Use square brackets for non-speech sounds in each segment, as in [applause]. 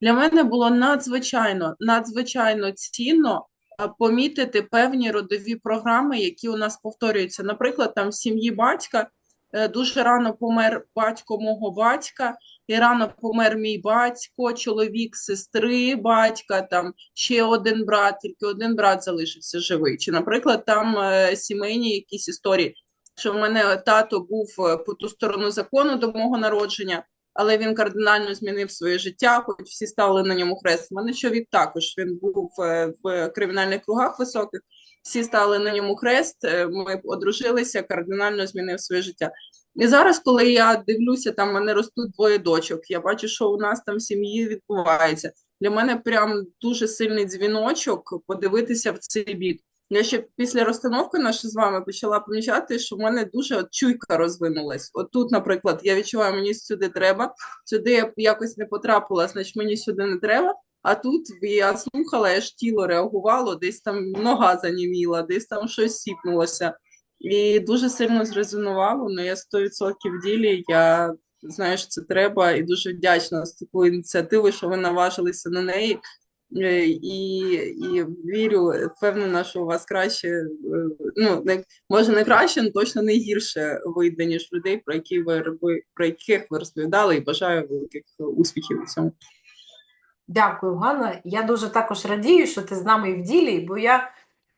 Для мене було надзвичайно, надзвичайно цінно помітити певні родові програми, які у нас повторюються. Наприклад, там в сім'ї батька е, дуже рано помер батько мого батька, і рано помер мій батько, чоловік сестри батька, там ще один брат, тільки один брат залишився живий. Чи, наприклад, там е, сімейні якісь історії, що в мене тато був е, по ту сторону закону до мого народження, але він кардинально змінив своє життя, хоч всі ставили на ньому хрест. Мене чоловік також він був е, в кримінальних кругах високих. Всі стали на ньому хрест. е, Ми одружилися, кардинально змінив своє життя. І зараз, коли я дивлюся, там мене ростуть двоє дочок. Я бачу, що у нас там в сім'ї відбувається. Для мене прям дуже сильний дзвіночок подивитися в цей бік. Я ще після розстановки нашої з вами почала помічати, що в мене дуже от чуйка розвинулась. От тут, наприклад, я відчуваю, мені сюди треба, сюди я якось не потрапила, значить мені сюди не треба. А тут я слухала, аж тіло реагувало, десь там нога заніміла, десь там щось сіпнулося. І дуже сильно зрезонувало, але я 100% в ділі. Я знаю, що це треба, і дуже вдячна за таку ініціативу, що ви наважилися на неї. Е, І, і вірю, впевнена, що у вас краще, е, ну не може не краще, але точно не гірше вийде, ніж людей, про які ви про яких ви розповідали, і бажаю великих успіхів у цьому. Дякую, Ганна. Я дуже також радію, що ти з нами і в ділі, бо я,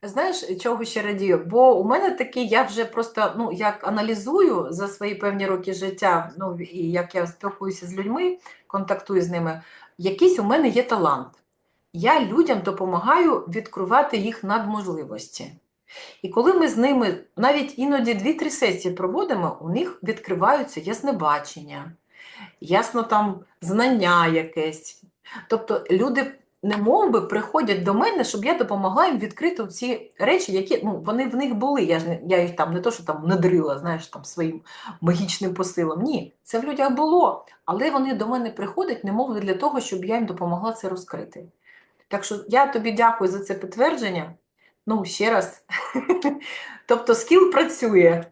знаєш, чого ще радію? Бо у мене такий, я вже просто, ну, як аналізую за свої певні роки життя, ну, і як я спілкуюся з людьми, контактую з ними, якийсь у мене є талант. Я людям допомагаю відкривати їх надможливості. І коли ми з ними навіть іноді 2-3 сесії проводимо, у них відкриваються ясне бачення, ясно там знання якесь. Тобто люди не мов би приходять до мене, щоб я допомогла їм відкрити ці речі, які ну, вони в них були. Я ж не, я їх там не то, що там надрила, знаєш, там своїм магічним посилом. Ні, це в людях було. Але вони до мене приходять, не мов би для того, щоб я їм допомогла це розкрити. Так що я тобі дякую за це підтвердження. Ну, ще раз. [laughs] Тобто скіл працює.